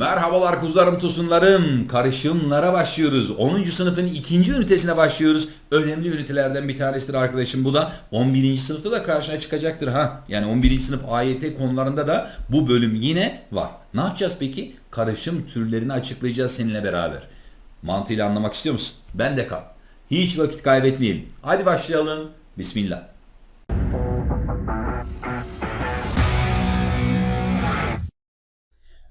Merhabalar kuzularım tosunlarım. Karışımlara başlıyoruz. 10. sınıfın ikinci ünitesine başlıyoruz. Önemli ünitelerden bir tanesidir arkadaşım. Bu da 11. sınıfta da karşına çıkacaktır. ha. Yani 11. sınıf AYT konularında da bu bölüm yine var. Ne yapacağız peki? Karışım türlerini açıklayacağız seninle beraber. Mantığıyla anlamak istiyor musun? Ben de kal. Hiç vakit kaybetmeyelim. Hadi başlayalım. Bismillah.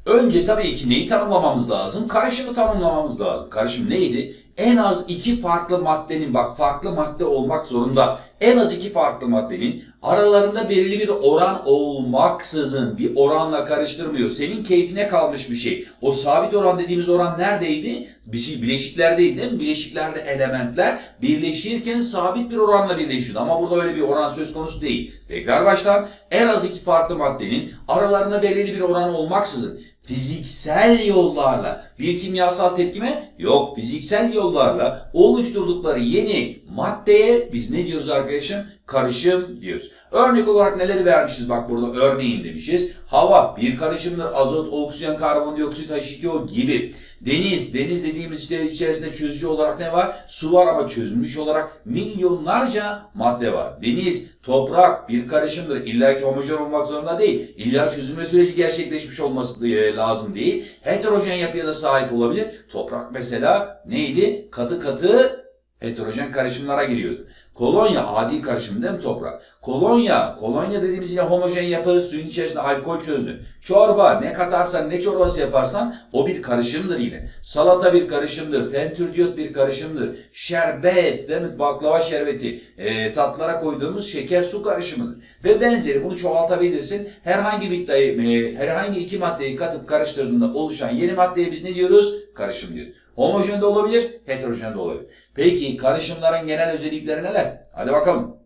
Önce tabii ki neyi tanımlamamız lazım? Karışımı tanımlamamız lazım. Karışım neydi? En az iki farklı maddenin, bak farklı madde olmak zorunda. En az iki farklı maddenin aralarında belirli bir oran olmaksızın bir oranla karıştırmıyor. Senin keyfine kalmış bir şey. O sabit oran dediğimiz oran neredeydi? Bir şey bileşiklerdeydi değil mi? Bileşiklerde elementler birleşirken sabit bir oranla birleşiyordu. Ama burada öyle bir oran söz konusu değil. Tekrar baştan en az iki farklı maddenin aralarında belirli bir oran olmaksızın fiziksel yollarla bir kimyasal tepkime yok fiziksel yollarla oluşturdukları yeni maddeye biz ne diyoruz arkadaşım? Karışım diyoruz. Örnek olarak neleri vermişiz bak burada örneğin demişiz. Hava bir karışımdır. Azot, oksijen, karbondioksit, H2O gibi. Deniz, deniz dediğimiz işte içerisinde çözücü olarak ne var? Su var ama çözülmüş olarak milyonlarca madde var. Deniz, toprak bir karışımdır. İlla ki homojen olmak zorunda değil. İlla çözülme süreci gerçekleşmiş olması lazım değil. Heterojen yapıya da sahip olabilir. Toprak mesela neydi? Katı katı heterojen karışımlara giriyordu. Kolonya adi karışım değil mi toprak? Kolonya, kolonya dediğimiz yine homojen yapı suyun içerisinde alkol çözdü. Çorba ne katarsan ne çorbası yaparsan o bir karışımdır yine. Salata bir karışımdır. Tentürdiyot bir karışımdır. Şerbet değil mi? Baklava şerbeti. e, tatlara koyduğumuz şeker su karışımıdır. Ve benzeri bunu çoğaltabilirsin. Herhangi bir e, herhangi iki maddeyi katıp karıştırdığında oluşan yeni maddeye biz ne diyoruz? Karışım diyoruz. Homojen de olabilir, heterojen de olabilir. Peki karışımların genel özellikleri neler? Hadi bakalım.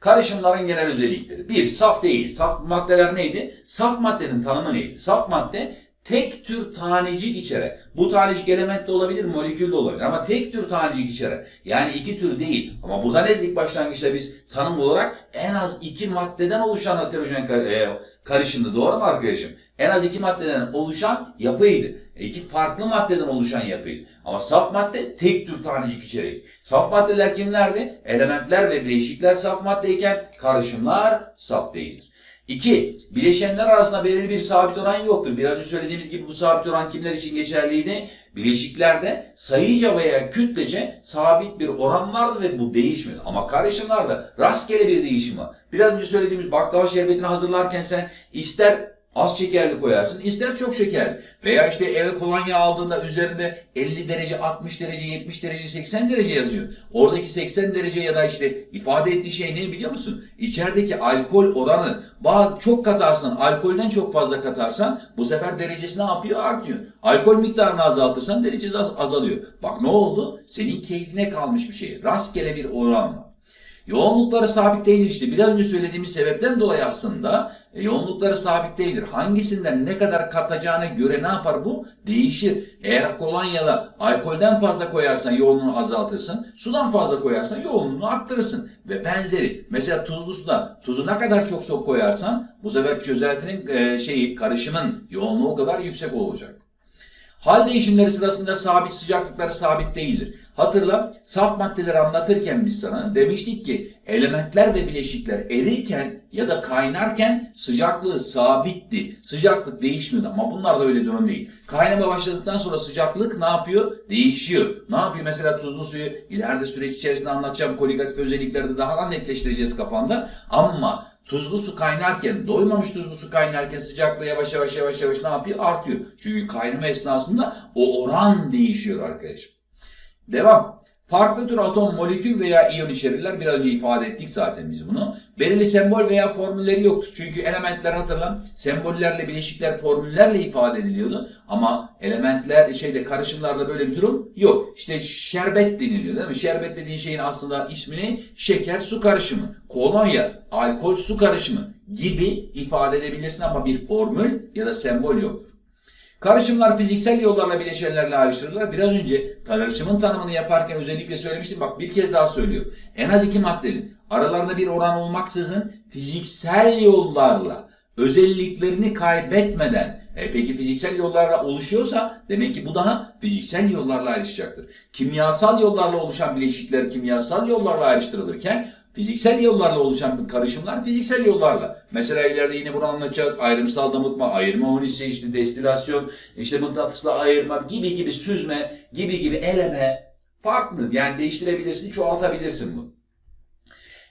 Karışımların genel özellikleri. Bir, saf değil. Saf maddeler neydi? Saf maddenin tanımı neydi? Saf madde tek tür tanecik içere. Bu tanecik element de olabilir, molekül de olabilir ama tek tür tanecik içere. Yani iki tür değil. Ama burada ne dedik başlangıçta biz tanım olarak en az iki maddeden oluşan heterojen kar- e, karışımdı. Doğru mu arkadaşım? En az iki maddeden oluşan yapıydı. E, iki farklı maddeden oluşan yapıydı. Ama saf madde tek tür tanecik içerik. Saf maddeler kimlerdi? Elementler ve bileşikler saf maddeyken karışımlar saf değildir. 2. Bileşenler arasında belirli bir sabit oran yoktur. Biraz önce söylediğimiz gibi bu sabit oran kimler için geçerliydi? Bileşiklerde sayıca veya kütlece sabit bir oran vardı ve bu değişmedi. Ama karışımlarda rastgele bir değişim var. Biraz önce söylediğimiz baklava şerbetini hazırlarken sen ister az şekerli koyarsın, ister çok şekerli. Veya işte eve kolonya aldığında üzerinde 50 derece, 60 derece, 70 derece, 80 derece yazıyor. Oradaki 80 derece ya da işte ifade ettiği şey ne biliyor musun? İçerideki alkol oranı çok katarsan, alkolden çok fazla katarsan bu sefer derecesi ne yapıyor? Artıyor. Alkol miktarını azaltırsan derecesi az- azalıyor. Bak ne oldu? Senin keyfine kalmış bir şey. Rastgele bir oran var. Yoğunlukları sabit değildir işte. Biraz önce söylediğimiz sebepten dolayı aslında e, yoğunlukları sabit değildir. Hangisinden ne kadar katacağına göre ne yapar bu? Değişir. Eğer kolonyada alkolden fazla koyarsan yoğunluğunu azaltırsın. Sudan fazla koyarsan yoğunluğunu arttırırsın. Ve benzeri. Mesela tuzlu suda tuzu ne kadar çok sok koyarsan bu sefer çözeltinin e, şeyi karışımın yoğunluğu kadar yüksek olacak. Hal değişimleri sırasında sabit sıcaklıkları sabit değildir. Hatırla saf maddeleri anlatırken biz sana demiştik ki elementler ve bileşikler erirken ya da kaynarken sıcaklığı sabitti. Sıcaklık değişmiyordu ama bunlar da öyle durum değil. Kaynama başladıktan sonra sıcaklık ne yapıyor? Değişiyor. Ne yapıyor? Mesela tuzlu suyu ileride süreç içerisinde anlatacağım koligatif özellikleri de daha netleştireceğiz kafanda. Ama Tuzlu su kaynarken, doymamış tuzlu su kaynarken sıcaklığı yavaş yavaş yavaş yavaş ne yapıyor? Artıyor. Çünkü kaynama esnasında o oran değişiyor arkadaşım. Devam. Farklı tür atom, molekül veya iyon içerirler. Biraz önce ifade ettik zaten biz bunu. Belirli sembol veya formülleri yoktur. Çünkü elementler hatırlan sembollerle, bileşikler formüllerle ifade ediliyordu. Ama elementler, şeyde karışımlarda böyle bir durum yok. İşte şerbet deniliyor değil mi? Şerbet dediğin şeyin aslında ismini şeker su karışımı, kolonya, alkol su karışımı gibi ifade edebilirsin ama bir formül ya da sembol yoktur. Karışımlar fiziksel yollarla bileşenlerle ayrıştırılır. Biraz önce karışımın tanımını yaparken özellikle söylemiştim. Bak bir kez daha söylüyorum. En az iki maddenin aralarında bir oran olmaksızın fiziksel yollarla özelliklerini kaybetmeden E peki fiziksel yollarla oluşuyorsa demek ki bu daha fiziksel yollarla ayrışacaktır. Kimyasal yollarla oluşan bileşikler kimyasal yollarla ayrıştırılırken fiziksel yollarla oluşan karışımlar fiziksel yollarla. Mesela ileride yine bunu anlatacağız. Ayrımsal damıtma, ayırma honisi, işte destilasyon, işte mıknatısla ayırma gibi gibi süzme gibi gibi eleme farklı. Yani değiştirebilirsin, çoğaltabilirsin bunu.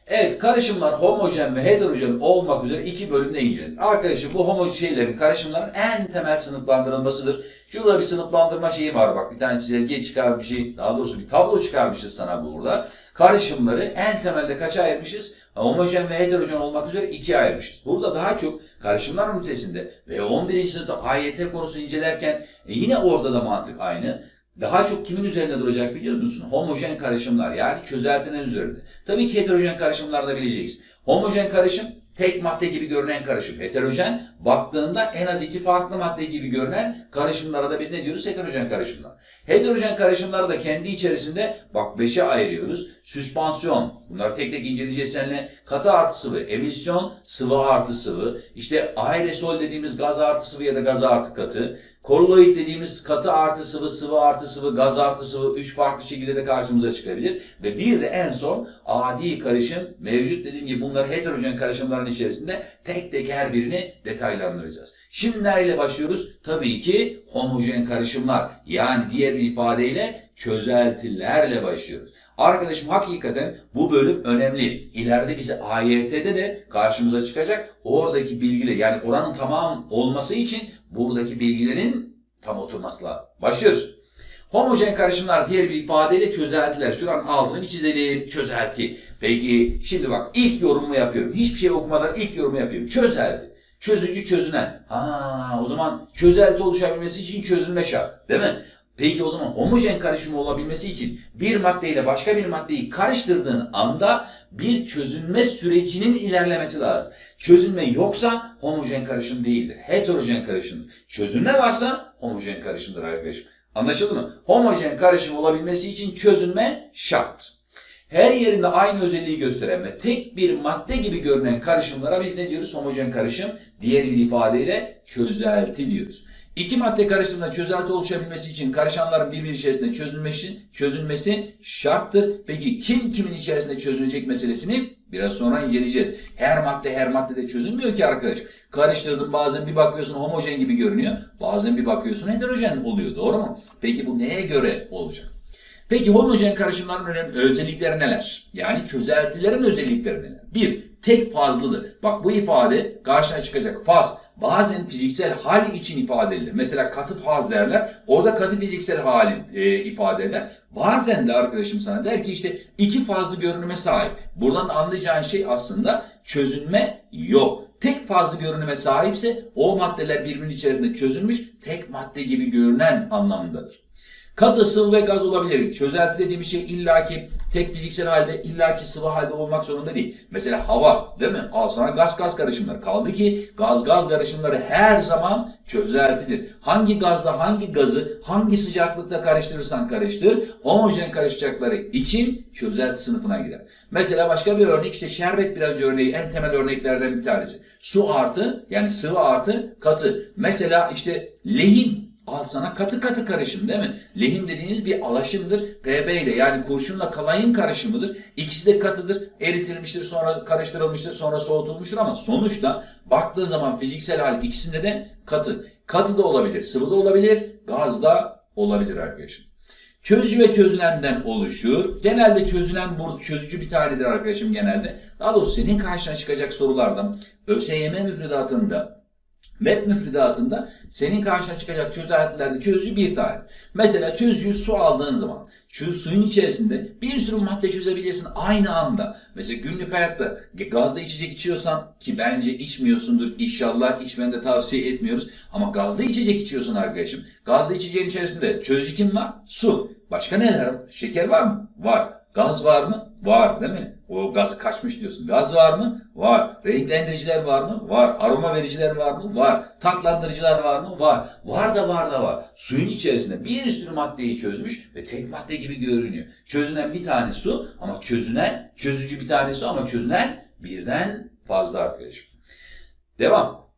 Evet karışımlar homojen ve heterojen olmak üzere iki bölümde incelenir. Arkadaşım bu homojen şeylerin karışımların en temel sınıflandırılmasıdır. Şurada bir sınıflandırma şeyi var bak bir tane çizelge çıkar bir şey daha doğrusu bir tablo çıkarmışız sana burada. Karışımları en temelde kaça ayırmışız? Homojen ve heterojen olmak üzere ikiye ayırmışız. Burada daha çok karışımlar ünitesinde ve 11. sınıfta AYT konusunu incelerken e, yine orada da mantık aynı. Daha çok kimin üzerinde duracak biliyor musun? Homojen karışımlar yani çözeltinin üzerinde. Tabii ki heterojen karışımlar da bileceğiz. Homojen karışım tek madde gibi görünen karışım. Heterojen baktığında en az iki farklı madde gibi görünen karışımlara da biz ne diyoruz? Heterojen karışımlar. Heterojen karışımları da kendi içerisinde bak beşe ayırıyoruz. Süspansiyon bunları tek tek inceleyeceğiz seninle. Katı artı sıvı, emisyon, sıvı artı sıvı. İşte aerosol dediğimiz gaz artı sıvı ya da gaz artı katı. Kolloid dediğimiz katı artı sıvı, sıvı artı sıvı, gaz artı sıvı üç farklı şekilde de karşımıza çıkabilir. Ve bir de en son adi karışım mevcut dediğim gibi bunlar heterojen karışımların içerisinde tek tek her birini detaylandıracağız. Şimdi nereyle başlıyoruz? Tabii ki homojen karışımlar yani diğer bir ifadeyle çözeltilerle başlıyoruz. Arkadaşım hakikaten bu bölüm önemli. İleride bize AYT'de de karşımıza çıkacak. Oradaki bilgiler yani oranın tamam olması için buradaki bilgilerin tam oturması lazım. Başlıyoruz. Homojen karışımlar diğer bir ifadeyle çözeltiler. Şuranın altını bir çizelim. Çözelti. Peki şimdi bak ilk yorumumu yapıyorum. Hiçbir şey okumadan ilk yorumu yapıyorum. Çözelti. Çözücü çözünen. Ha o zaman çözelti oluşabilmesi için çözülme şart. Değil mi? Peki o zaman homojen karışımı olabilmesi için bir maddeyle başka bir maddeyi karıştırdığın anda bir çözünme sürecinin ilerlemesi lazım. Çözünme yoksa homojen karışım değildir. Heterojen karışım. Çözünme varsa homojen karışımdır arkadaşım. Anlaşıldı mı? Homojen karışım olabilmesi için çözünme şart. Her yerinde aynı özelliği gösteren ve tek bir madde gibi görünen karışımlara biz ne diyoruz? Homojen karışım. Diğer bir ifadeyle çözelti diyoruz. İki madde karıştığında çözelti oluşabilmesi için karışanların birbiri içerisinde çözülmesi, çözülmesi şarttır. Peki kim kimin içerisinde çözülecek meselesini biraz sonra inceleyeceğiz. Her madde her maddede çözülmüyor ki arkadaş. Karıştırdın bazen bir bakıyorsun homojen gibi görünüyor. Bazen bir bakıyorsun heterojen oluyor doğru mu? Peki bu neye göre olacak? Peki homojen karışımların önemli özellikleri neler? Yani çözeltilerin özellikleri neler? Bir, tek fazlıdır. Bak bu ifade karşına çıkacak. Faz bazen fiziksel hal için ifade edilir. Mesela katı faz derler. Orada katı fiziksel halin e, ifade eder. Bazen de arkadaşım sana der ki işte iki fazlı görünüme sahip. Buradan anlayacağın şey aslında çözünme yok. Tek fazlı görünüme sahipse o maddeler birbirinin içerisinde çözülmüş tek madde gibi görünen anlamındadır. Katı, sıvı ve gaz olabilir. Çözelti dediğimiz şey illaki tek fiziksel halde, illaki sıvı halde olmak zorunda değil. Mesela hava, değil mi? Al sana gaz gaz karışımları. Kaldı ki gaz gaz karışımları her zaman çözeltidir. Hangi gazla hangi gazı hangi sıcaklıkta karıştırırsan karıştır, homojen karışacakları için çözelti sınıfına girer. Mesela başka bir örnek işte şerbet biraz örneği en temel örneklerden bir tanesi. Su artı yani sıvı artı katı. Mesela işte lehim Al sana katı katı karışım değil mi? Lehim dediğiniz bir alaşımdır. PB ile yani kurşunla kalayın karışımıdır. İkisi de katıdır. Eritilmiştir sonra karıştırılmıştır sonra soğutulmuştur ama sonuçta baktığın zaman fiziksel hal ikisinde de katı. Katı da olabilir, sıvı da olabilir, gaz da olabilir arkadaşım. Çözücü ve çözülenden oluşur. Genelde çözülen bu çözücü bir tanedir arkadaşım genelde. Daha doğrusu senin karşına çıkacak sorulardan ÖSYM müfredatında MEP müfredatında senin karşına çıkacak çözeltilerde çözücü bir tane. Mesela çözücü su aldığın zaman şu suyun içerisinde bir sürü madde çözebilirsin aynı anda. Mesela günlük hayatta gazlı içecek içiyorsan ki bence içmiyorsundur inşallah içmeni de tavsiye etmiyoruz. Ama gazlı içecek içiyorsun arkadaşım. Gazlı içeceğin içerisinde çözücü kim var? Su. Başka neler var? Şeker var mı? Var. Gaz var mı? Var değil mi? O gaz kaçmış diyorsun. Gaz var mı? Var. Renklendiriciler var mı? Var. Aroma vericiler var mı? Var. Tatlandırıcılar var mı? Var. Var da var da var. Suyun içerisinde bir sürü maddeyi çözmüş ve tek madde gibi görünüyor. Çözünen bir tane su ama çözünen, çözücü bir tane su ama çözünen birden fazla arkadaşım. Devam.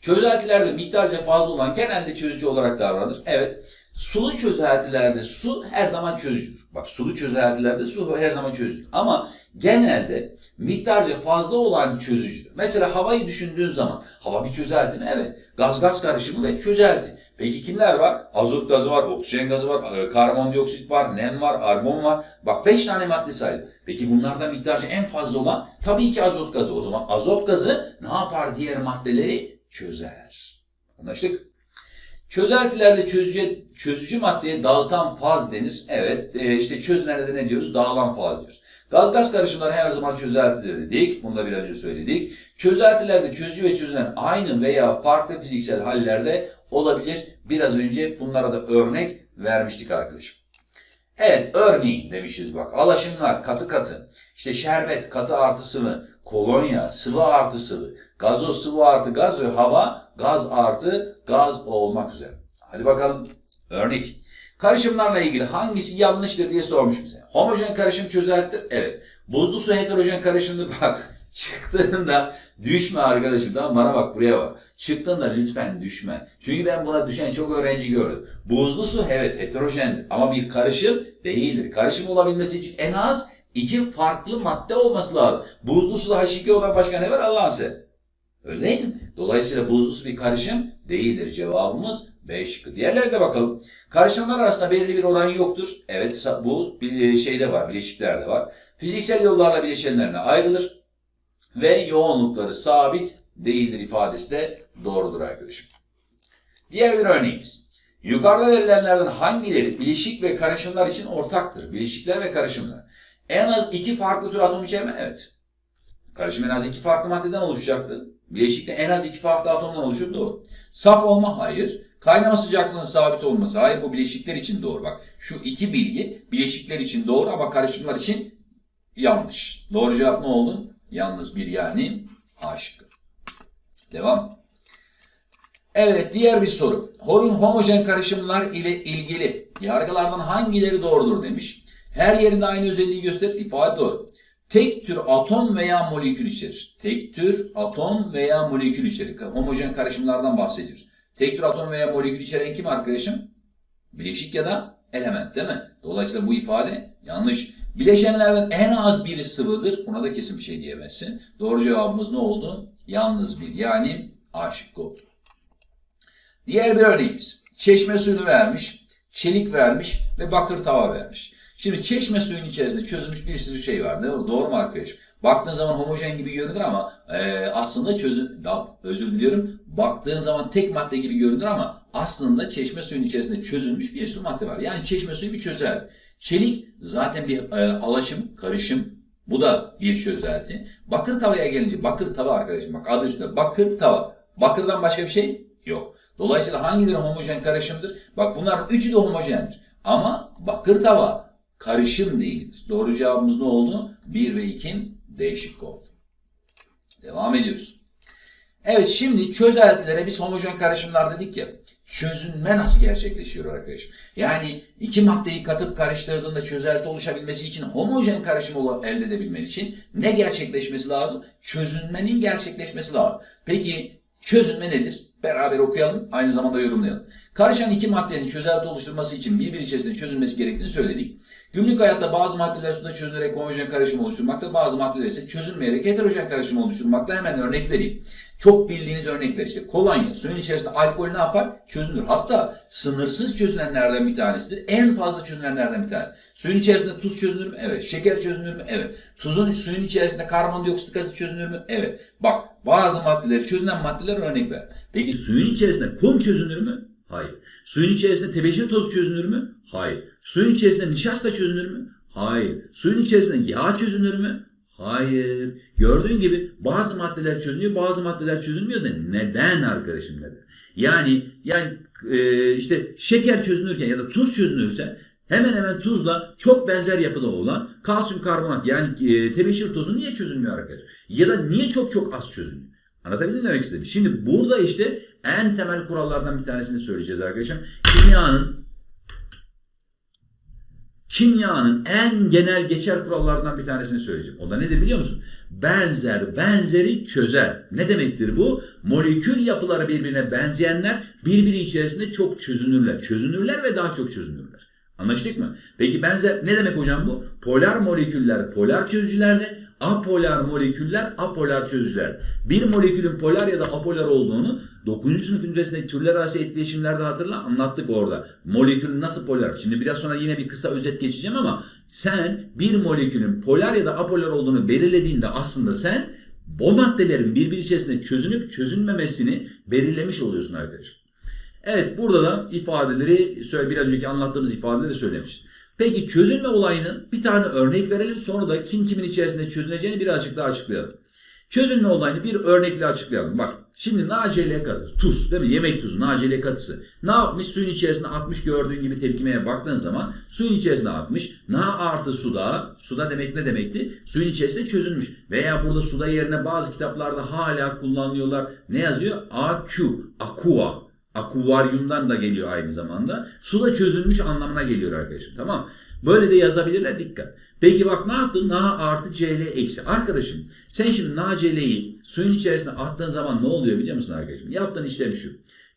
Çözeltilerde miktarca fazla olan genelde çözücü olarak davranır. Evet. Sulu çözeltilerde su her zaman çözücüdür. Bak sulu çözeltilerde su her zaman çözücüdür. Ama genelde miktarca fazla olan çözücüdür. Mesela havayı düşündüğün zaman hava bir çözelti mi? Evet. Gaz gaz karışımı ve çözelti. Peki kimler var? Azot gazı var, oksijen gazı var, e, karbondioksit var, nem var, argon var. Bak 5 tane madde saydım. Peki bunlardan miktarca en fazla olan tabii ki azot gazı. O zaman azot gazı ne yapar diğer maddeleri? Çözer. Anlaştık? Çözeltilerde çözücü, çözücü maddeye dağıtan faz denir. Evet, e, işte çözünerde de ne diyoruz? Dağılan faz diyoruz. Gaz gaz karışımları her zaman çözeltidir dedik. Bunu da bir önce söyledik. Çözeltilerde çözücü ve çözünen aynı veya farklı fiziksel hallerde olabilir. Biraz önce bunlara da örnek vermiştik arkadaşım. Evet örneğin demişiz bak alaşımlar katı katı işte şerbet katı artı sıvı kolonya sıvı artı sıvı gazoz sıvı artı gaz ve hava gaz artı gaz olmak üzere. Hadi bakalım örnek. Karışımlarla ilgili hangisi yanlıştır diye sormuş bize. Homojen karışım çözeltidir. Evet. Buzlu su heterojen karışımdır. Bak çıktığında düşme arkadaşım tamam bana bak buraya bak. Çıktığında lütfen düşme. Çünkü ben buna düşen çok öğrenci gördüm. Buzlu su evet heterojendir ama bir karışım değildir. Karışım olabilmesi için en az iki farklı madde olması lazım. Buzlu suda H2 olan başka ne var Allah'ın. Öyle değil mi? Dolayısıyla buzlu su bir karışım değildir. Cevabımız B şıkkı. Diğerlerine bakalım. Karışımlar arasında belirli bir oran yoktur. Evet bu bir şeyde var, bileşiklerde var. Fiziksel yollarla bileşenlerine ayrılır ve yoğunlukları sabit değildir ifadesi de doğrudur arkadaşım. Diğer bir örneğimiz. Yukarıda verilenlerden hangileri bileşik ve karışımlar için ortaktır? Bileşikler ve karışımlar. En az iki farklı tür atom içerme? Evet. Karışım en az iki farklı maddeden oluşacaktı. Bileşikte en az iki farklı atomdan oluşur doğru. Saf olma hayır. Kaynama sıcaklığının sabit olması hayır. Bu bileşikler için doğru. Bak şu iki bilgi bileşikler için doğru ama karışımlar için yanlış. Doğru cevap ne oldu? Yalnız bir yani A şıkkı. Devam. Evet diğer bir soru. Horun homojen karışımlar ile ilgili yargılardan hangileri doğrudur demiş. Her yerinde aynı özelliği gösterir. ifade doğru. Tek tür atom veya molekül içerir. Tek tür atom veya molekül içerir. Homojen karışımlardan bahsediyoruz. Tek tür atom veya molekül içeren kim arkadaşım? Bileşik ya da element değil mi? Dolayısıyla bu ifade yanlış. Bileşenlerden en az biri sıvıdır. Buna da kesin bir şey diyemezsin. Doğru cevabımız ne oldu? Yalnız bir yani A şıkkı oldu. Diğer bir örneğimiz. Çeşme suyunu vermiş, çelik vermiş ve bakır tava vermiş. Şimdi çeşme suyun içerisinde çözülmüş bir sürü şey var. Doğru, doğru mu arkadaşım? Baktığın zaman homojen gibi görünür ama e, aslında çözüm, da, özür diliyorum. Baktığın zaman tek madde gibi görünür ama aslında çeşme suyun içerisinde çözülmüş bir sürü madde var. Yani çeşme suyu bir çözelti. Çelik zaten bir e, alaşım, karışım. Bu da bir çözelti. Bakır tavaya gelince bakır tava arkadaşım bak adı üstünde bakır tava. Bakırdan başka bir şey yok. Dolayısıyla hangileri homojen karışımdır? Bak bunların üçü de homojendir. Ama bakır tava karışım değildir. Doğru cevabımız ne oldu? 1 ve 2 değişik oldu. Devam ediyoruz. Evet şimdi çözeltilere biz homojen karışımlar dedik ya. Çözünme nasıl gerçekleşiyor arkadaşım? Yani iki maddeyi katıp karıştırdığında çözelti oluşabilmesi için homojen karışım elde edebilmen için ne gerçekleşmesi lazım? Çözünmenin gerçekleşmesi lazım. Peki çözünme nedir? Beraber okuyalım, aynı zamanda yorumlayalım. Karışan iki maddenin çözelti oluşturması için birbiri içerisinde çözülmesi gerektiğini söyledik. Günlük hayatta bazı maddeler suda çözülerek homojen karışım oluşturmakta, bazı maddeler ise çözünmeyerek heterojen karışım oluşturmakta. Hemen örnek vereyim. Çok bildiğiniz örnekler işte kolonya, suyun içerisinde alkol ne yapar? Çözünür. Hatta sınırsız çözünenlerden bir tanesidir. En fazla çözünenlerden bir tanesi. Suyun içerisinde tuz çözünür mü? Evet. Şeker çözünür mü? Evet. Tuzun suyun içerisinde karbondioksit gazı çözünür mü? Evet. Bak bazı maddeleri çözünen maddeler örnek ver. Peki suyun içerisinde kum çözünür mü? Hayır. Suyun içerisinde tebeşir tozu çözünür mü? Hayır. Suyun içerisinde nişasta çözünür mü? Hayır. Suyun içerisinde yağ çözünür mü? Hayır. Gördüğün gibi bazı maddeler çözünüyor, bazı maddeler çözülmüyor da neden arkadaşım neden? Yani yani e, işte şeker çözünürken ya da tuz çözünürse hemen hemen tuzla çok benzer yapıda olan kalsiyum karbonat yani e, tebeşir tozu niye çözülmüyor arkadaşlar? Ya da niye çok çok az çözünüyor? Anlatabildim demek istedim? Şimdi burada işte en temel kurallardan bir tanesini söyleyeceğiz arkadaşlar. Kimyanın kimyanın en genel geçer kurallarından bir tanesini söyleyeceğim. O da nedir biliyor musun? Benzer benzeri çözer. Ne demektir bu? Molekül yapıları birbirine benzeyenler birbiri içerisinde çok çözünürler. Çözünürler ve daha çok çözünürler. Anlaştık mı? Peki benzer ne demek hocam bu? Polar moleküller polar çözücülerde, apolar moleküller apolar çözücüler. Bir molekülün polar ya da apolar olduğunu 9. sınıf üniversitesindeki türler arası etkileşimlerde hatırla anlattık orada. Molekülün nasıl polar? Şimdi biraz sonra yine bir kısa özet geçeceğim ama sen bir molekülün polar ya da apolar olduğunu belirlediğinde aslında sen o maddelerin birbiri içerisinde çözünüp çözünmemesini belirlemiş oluyorsun arkadaşım. Evet burada da ifadeleri biraz önceki anlattığımız ifadeleri söylemişiz. Peki çözünme olayının bir tane örnek verelim sonra da kim kimin içerisinde çözüneceğini birazcık daha açıklayalım. Çözünme olayını bir örnekle açıklayalım. Bak şimdi NaCl katısı, tuz değil mi? Yemek tuzu, NaCl katısı. Ne yapmış? Suyun içerisine atmış gördüğün gibi tepkimeye baktığın zaman suyun içerisine atmış. Na artı suda, suda demek ne demekti? Suyun içerisinde çözülmüş. Veya burada suda yerine bazı kitaplarda hala kullanıyorlar. Ne yazıyor? AQ, aqua. Akuvaryumdan da geliyor aynı zamanda. Suda çözülmüş anlamına geliyor arkadaşım. Tamam. Böyle de yazabilirler dikkat. Peki bak ne yaptın? Na artı Cl eksi. Arkadaşım sen şimdi Na Cl'yi suyun içerisine attığın zaman ne oluyor biliyor musun arkadaşım? Yaptığın işlem şu.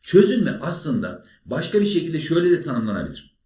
Çözünme aslında başka bir şekilde şöyle de tanımlanabilir.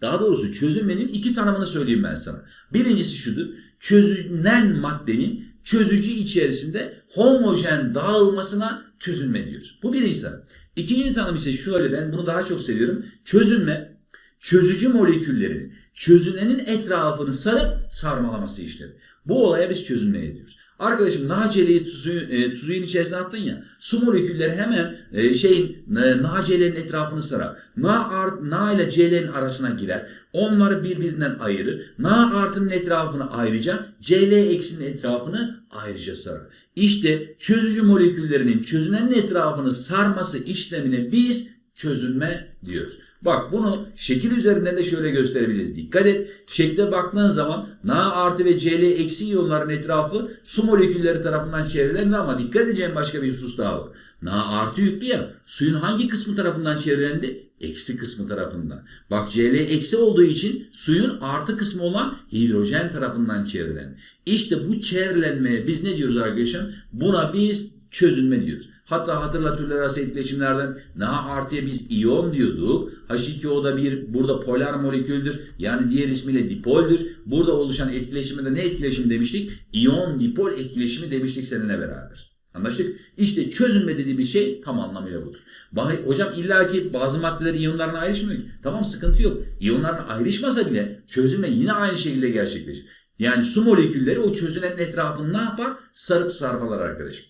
Daha doğrusu çözünmenin iki tanımını söyleyeyim ben sana. Birincisi şudur. Çözünen maddenin çözücü içerisinde homojen dağılmasına çözünme diyoruz. Bu birinci tanım. İkinci tanım ise şöyle ben bunu daha çok seviyorum. Çözünme çözücü moleküllerini çözünenin etrafını sarıp sarmalaması işlemi. Bu olaya biz çözünme diyoruz. Arkadaşım NaCl'yi tuzu, e, tuzuyun içerisine attın ya su molekülleri hemen e, şeyin e, NaCl'nin etrafını sarar. Na, art, Na ile Cl'nin arasına girer. Onları birbirinden ayırır. Na artının etrafını ayrıca Cl eksinin etrafını ayrıca sarar. İşte çözücü moleküllerinin çözünenin etrafını sarması işlemine biz çözünme diyoruz. Bak bunu şekil üzerinden de şöyle gösterebiliriz. Dikkat et. Şekle baktığın zaman Na artı ve Cl eksi iyonların etrafı su molekülleri tarafından çevrilendi ama dikkat edeceğin başka bir husus daha var. Na artı yüklü ya suyun hangi kısmı tarafından çevrilendi? Eksi kısmı tarafından. Bak Cl eksi olduğu için suyun artı kısmı olan hidrojen tarafından çevrilendi. İşte bu çevrilenmeye biz ne diyoruz arkadaşlar? Buna biz çözünme diyoruz. Hatta hatırla türler arası etkileşimlerden Na artıya biz iyon diyorduk. H2O da bir burada polar moleküldür. Yani diğer ismiyle dipoldür. Burada oluşan etkileşime de ne etkileşimi demiştik? İyon dipol etkileşimi demiştik seninle beraber. Anlaştık? İşte çözünme dediğimiz şey tam anlamıyla budur. Bah- Hocam illaki bazı maddeler iyonlarına ayrışmıyor ki. Tamam sıkıntı yok. İyonlarına ayrışmasa bile çözünme yine aynı şekilde gerçekleşir. Yani su molekülleri o çözünenin etrafını ne yapar? Sarıp sarmalar arkadaşım.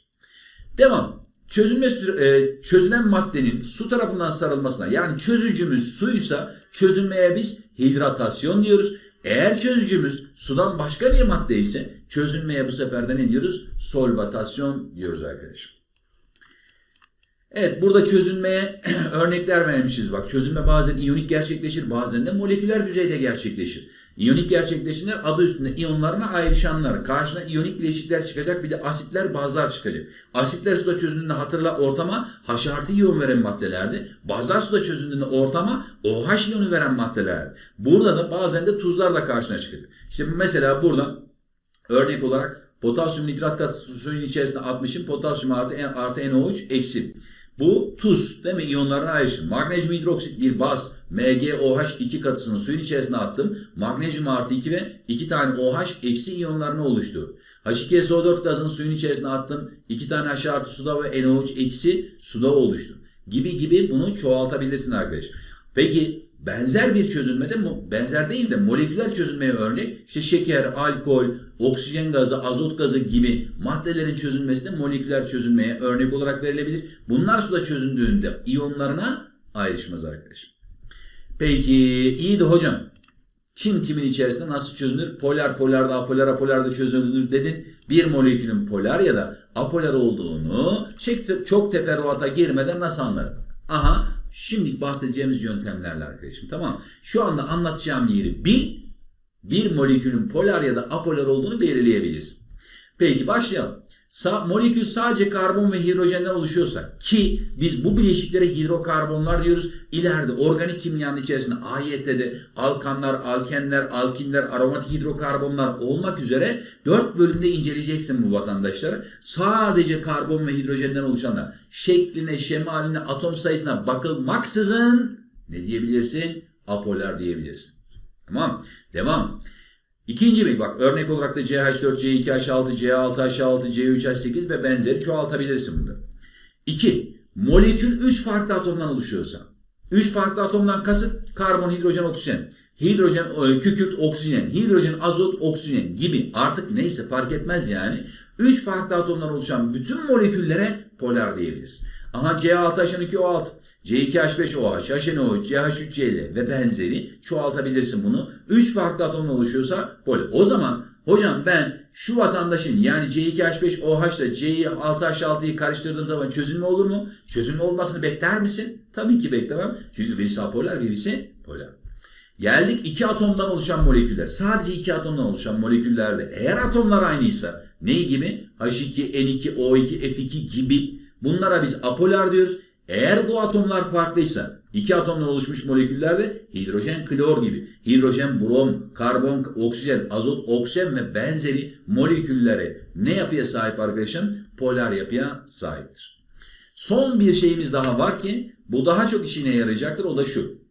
Devam. Çözülme e, çözülen maddenin su tarafından sarılmasına yani çözücümüz suysa çözülmeye biz hidratasyon diyoruz. Eğer çözücümüz sudan başka bir madde ise çözülmeye bu sefer de ne diyoruz? Solvatasyon diyoruz arkadaşım. Evet burada çözünmeye örnekler vermişiz. Bak çözünme bazen iyonik gerçekleşir bazen de moleküler düzeyde gerçekleşir. İyonik gerçekleşimler adı üstünde iyonlarına ayrışanlar. Karşına iyonik bileşikler çıkacak bir de asitler bazlar çıkacak. Asitler suda çözündüğünde hatırla ortama H artı iyon veren maddelerdi. Bazlar suda çözündüğünde ortama OH iyonu veren maddelerdi. Burada da bazen de tuzlarla karşına çıkacak. İşte mesela burada örnek olarak potasyum nitrat katısı suyun içerisinde atmışım. Potasyum artı, artı NO3 eksi. Bu tuz değil mi? İyonların ayrışım. Magnezyum hidroksit bir baz MgOH2 katısını suyun içerisine attım. Magnezyum artı 2 ve 2 tane OH eksi iyonlarını oluşturdu. H2SO4 gazını suyun içerisine attım. 2 tane H artı suda ve NO3 eksi suda oluştu. Gibi gibi bunu çoğaltabilirsin arkadaş. Peki benzer bir çözünmede benzer değil de moleküler çözünmeye örnek işte şeker, alkol, oksijen gazı, azot gazı gibi maddelerin çözünmesinde moleküler çözünmeye örnek olarak verilebilir. Bunlar suda çözündüğünde iyonlarına ayrışmaz arkadaşım. Peki iyi de hocam kim kimin içerisinde nasıl çözünür? Polar polarda, apolar apolarda çözünür dedin. Bir molekülün polar ya da apolar olduğunu çok teferruata girmeden nasıl anlarım? Aha Şimdi bahsedeceğimiz yöntemlerle arkadaşım tamam? Şu anda anlatacağım yeri bil. Bir molekülün polar ya da apolar olduğunu belirleyebilirsin. Peki başlayalım. Sa molekül sadece karbon ve hidrojenden oluşuyorsa ki biz bu bileşiklere hidrokarbonlar diyoruz. İleride organik kimyanın içerisinde AYT'de alkanlar, alkenler, alkinler, aromatik hidrokarbonlar olmak üzere 4 bölümde inceleyeceksin bu vatandaşları. Sadece karbon ve hidrojenden oluşanlar şekline, şemaline, atom sayısına bakılmaksızın ne diyebilirsin? Apolar diyebilirsin. Tamam. Devam. İkinci bir bak örnek olarak da CH4, C2H6, C6H6, C3H8 ve benzeri çoğaltabilirsin bunları. 2. Molekül 3 farklı atomdan oluşuyorsa. 3 farklı atomdan kasıt karbon, hidrojen, oksijen. Hidrojen, e, kükürt, oksijen. Hidrojen, azot, oksijen gibi artık neyse fark etmez yani. 3 farklı atomdan oluşan bütün moleküllere polar diyebiliriz. Aha C6H12O6, C2H5OH, HNO3, CH3Cl ve benzeri çoğaltabilirsin bunu. 3 farklı atomdan oluşuyorsa polar. O zaman hocam ben şu vatandaşın yani C2H5OH ile C6H6'yı karıştırdığım zaman çözünme olur mu? Çözünme olmasını bekler misin? Tabii ki beklemem. Çünkü birisi apolar birisi polar. Geldik iki atomdan oluşan moleküller. Sadece iki atomdan oluşan moleküllerde eğer atomlar aynıysa ne gibi? H2, N2, O2, F2 gibi bunlara biz apolar diyoruz. Eğer bu atomlar farklıysa iki atomdan oluşmuş moleküllerde hidrojen klor gibi hidrojen brom, karbon, oksijen, azot, oksijen ve benzeri moleküllere ne yapıya sahip arkadaşım? Polar yapıya sahiptir. Son bir şeyimiz daha var ki bu daha çok işine yarayacaktır o da şu.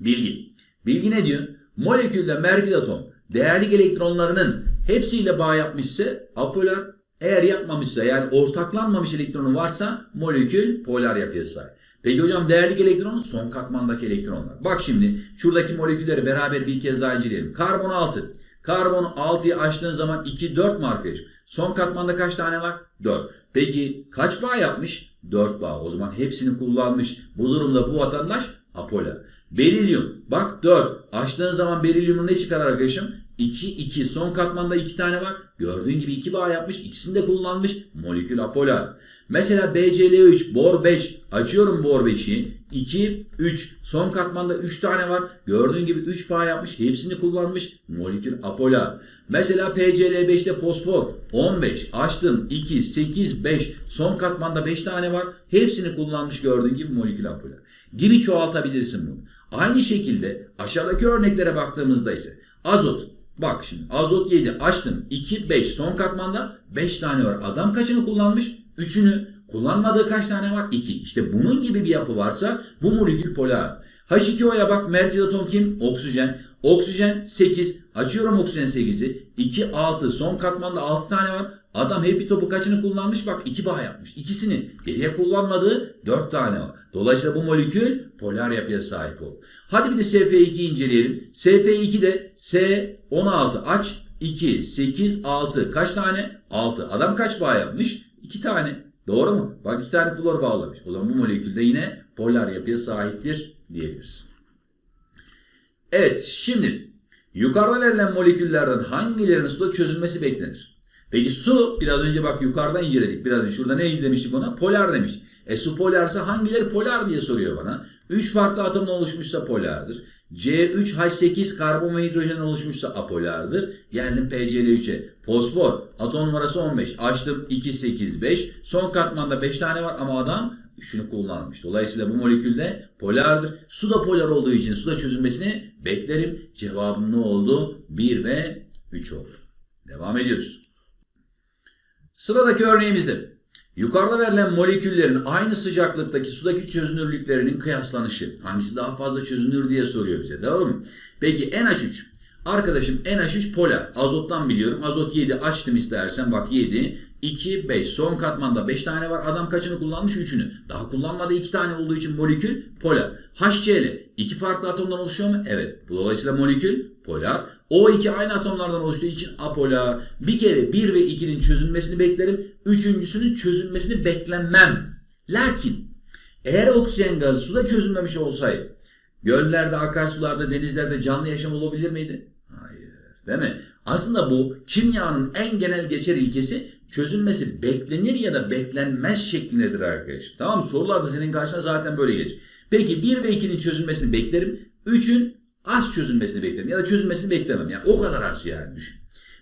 Bilgi. Bilgi ne diyor? Molekülde merkez atom değerli elektronlarının hepsiyle bağ yapmışsa apolar, eğer yapmamışsa yani ortaklanmamış elektronu varsa molekül polar yapıya sahip. Peki hocam değerli elektronun son katmandaki elektronlar. Bak şimdi şuradaki molekülleri beraber bir kez daha inceleyelim. Karbon 6. Karbon 6'yı açtığın zaman 2, 4 mu arkadaş? Son katmanda kaç tane var? 4. Peki kaç bağ yapmış? 4 bağ. O zaman hepsini kullanmış. Bu durumda bu vatandaş apolar. Berilyum. Bak 4. Açtığın zaman berilyumun ne çıkar arkadaşım? 2, 2. Son katmanda 2 tane var. Gördüğün gibi 2 bağ yapmış. İkisini de kullanmış. Molekül apolar. Mesela BCl3, bor 5. Açıyorum bor 5'i. 2, 3. Son katmanda 3 tane var. Gördüğün gibi 3 bağ yapmış. Hepsini kullanmış. Molekül apolar. Mesela PCl5'te fosfor 15. Açtım 2, 8, 5. Son katmanda 5 tane var. Hepsini kullanmış gördüğün gibi molekül apolar. Gibi çoğaltabilirsin bunu. Aynı şekilde aşağıdaki örneklere baktığımızda ise azot. Bak şimdi azot 7 açtım 2 5 son katmanda 5 tane var. Adam kaçını kullanmış? 3'ünü. Kullanmadığı kaç tane var? 2. İşte bunun gibi bir yapı varsa bu molekül polar. H2O'ya bak merkez atom kim? Oksijen. Oksijen 8. Açıyorum oksijen 8'i. 2 6 son katmanda 6 tane var. Adam hepi topu kaçını kullanmış? Bak 2 bağ yapmış. İkisini. Geriye kullanmadığı 4 tane var. Dolayısıyla bu molekül polar yapıya sahip olur. Hadi bir de SF2 inceleyelim. SF2'de S16 aç 2, 8, 6. Kaç tane? 6. Adam kaç bağ yapmış? 2 tane. Doğru mu? Bak 2 tane flor bağlamış. O zaman bu molekülde yine polar yapıya sahiptir diyebiliriz. Evet şimdi yukarıda verilen moleküllerden hangilerinin suda çözülmesi beklenir? Peki su biraz önce bak yukarıda inceledik. Biraz önce şurada ne demiştik ona? Polar demiştik. E su polarsa hangileri polar diye soruyor bana. 3 farklı atomdan oluşmuşsa polardır. C3H8 karbon ve hidrojen oluşmuşsa apolardır. Geldim PCl3'e. Fosfor atom numarası 15. Açtım 2, 8, 5. Son katmanda 5 tane var ama adam 3'ünü kullanmış. Dolayısıyla bu molekül de polardır. Su da polar olduğu için suda çözülmesini beklerim. Cevabım ne oldu? 1 ve 3 oldu. Devam ediyoruz. Sıradaki örneğimizde yukarıda verilen moleküllerin aynı sıcaklıktaki sudaki çözünürlüklerinin kıyaslanışı. Hangisi daha fazla çözünür diye soruyor bize. Doğru mu? Peki NH3. Arkadaşım NH3 polar. Azottan biliyorum. Azot 7 açtım istersen. Bak 7. 2, 5. Son katmanda 5 tane var. Adam kaçını kullanmış? 3'ünü. Daha kullanmadığı 2 tane olduğu için molekül polar. HCl. 2 farklı atomdan oluşuyor mu? Evet. Dolayısıyla molekül polar. O2 aynı atomlardan oluştuğu için apolar. Bir kere 1 ve 2'nin çözülmesini beklerim. Üçüncüsünün çözülmesini beklemem. Lakin eğer oksijen gazı suda çözülmemiş olsaydı göllerde, akarsularda, denizlerde canlı yaşam olabilir miydi? Hayır. Değil mi? Aslında bu kimyanın en genel geçer ilkesi çözülmesi beklenir ya da beklenmez şeklindedir arkadaşım. Tamam mı? Sorularda senin karşına zaten böyle geç. Peki 1 ve 2'nin çözülmesini beklerim. 3'ün az çözülmesini beklerim. Ya da çözülmesini beklemem. Yani o kadar az yani düşün.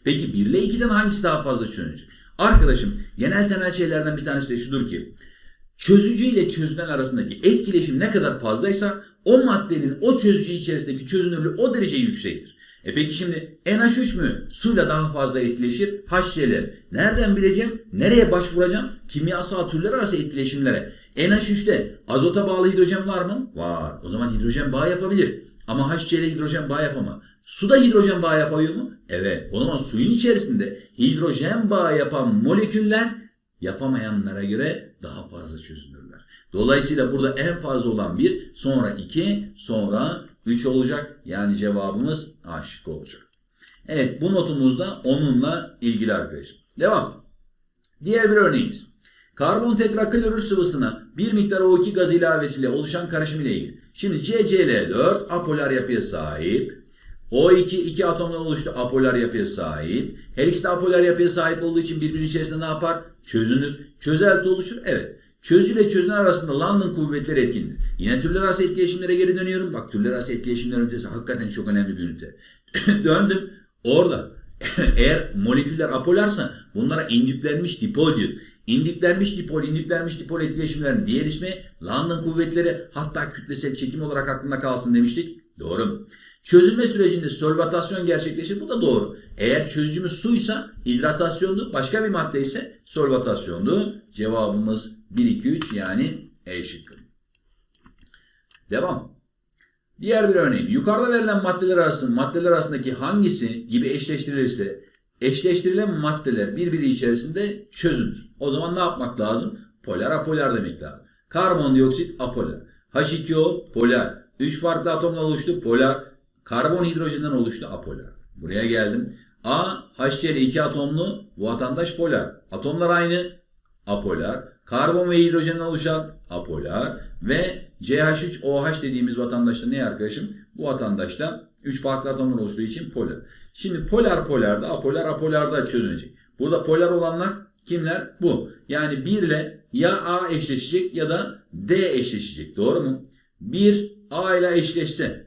Peki 1 ile 2'den hangisi daha fazla çözünecek? Arkadaşım genel temel şeylerden bir tanesi de şudur ki çözücü ile çözünen arasındaki etkileşim ne kadar fazlaysa o maddenin o çözücü içerisindeki çözünürlüğü o derece yüksektir. E peki şimdi NH3 mü suyla daha fazla etkileşir? HCl. Nereden bileceğim? Nereye başvuracağım? Kimyasal türler arası etkileşimlere. NH3'te azota bağlı hidrojen var mı? Var. O zaman hidrojen bağ yapabilir. Ama HCl hidrojen bağ yapamaz. Suda hidrojen bağ yapıyor mu? Evet. O zaman suyun içerisinde hidrojen bağ yapan moleküller yapamayanlara göre daha fazla çözünürler. Dolayısıyla burada en fazla olan 1, sonra 2, sonra 3 olacak. Yani cevabımız A şıkkı olacak. Evet bu notumuz da onunla ilgili arkadaşım. Devam. Diğer bir örneğimiz. Karbon tetraklorür sıvısına bir miktar O2 gaz ilavesiyle oluşan karışım ile ilgili. Şimdi CCl4 apolar yapıya sahip. O2 iki atomdan oluştu apolar yapıya sahip. Her ikisi de apolar yapıya sahip olduğu için birbiri içerisinde ne yapar? Çözünür. Çözelti oluşur. Evet. Çözü ile çözünen arasında London kuvvetleri etkindir. Yine türler arası etkileşimlere geri dönüyorum. Bak türler arası etkileşimler ünitesi hakikaten çok önemli bir ünite. Döndüm. Orada eğer moleküller apolarsa bunlara indüklenmiş dipol diyor. İndüklenmiş dipol, indüklenmiş dipol etkileşimlerin diğer ismi London kuvvetleri hatta kütlesel çekim olarak aklında kalsın demiştik. Doğru. Çözülme sürecinde solvatasyon gerçekleşir. Bu da doğru. Eğer çözücümüz suysa hidratasyondu. Başka bir madde ise solvatasyondu. Cevabımız 1, 2, 3 yani E şıkkı. Devam. Diğer bir örneğim. Yukarıda verilen maddeler arasında maddeler arasındaki hangisi gibi eşleştirilirse eşleştirilen maddeler birbiri içerisinde çözünür. O zaman ne yapmak lazım? Polar apolar demek lazım. Karbondioksit apolar. H2O polar. 3 farklı atomdan oluştu polar. Karbon hidrojenden oluştu apolar. Buraya geldim. A, HCl 2 atomlu bu vatandaş polar. Atomlar aynı apolar. Karbon ve hidrojenden oluşan apolar ve CH3OH dediğimiz vatandaşta ne arkadaşım? Bu vatandaşta 3 farklı atomlar oluştuğu için polar. Şimdi polar polarda, apolar apolarda çözünecek. Burada polar olanlar kimler? Bu. Yani 1 ile ya A eşleşecek ya da D eşleşecek. Doğru mu? 1 A ile eşleşse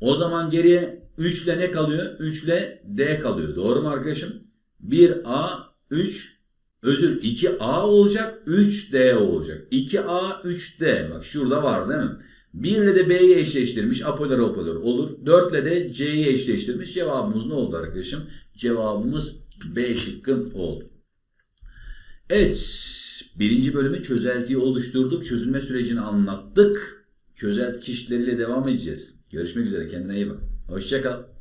o zaman geriye 3 ile ne kalıyor? 3 ile D kalıyor. Doğru mu arkadaşım? 1A, 3, özür 2A olacak, 3D olacak. 2A, 3D. Bak şurada var değil mi? 1 ile de B'yi eşleştirmiş. Apolar apolar olur. 4 ile de C'yi eşleştirmiş. Cevabımız ne oldu arkadaşım? Cevabımız B şıkkı oldu. Evet. Birinci bölümü çözeltiyi oluşturduk. Çözülme sürecini anlattık. Çözelti çeşitleriyle devam edeceğiz. Görüşmek üzere. Kendine iyi bak. Hoşçakal.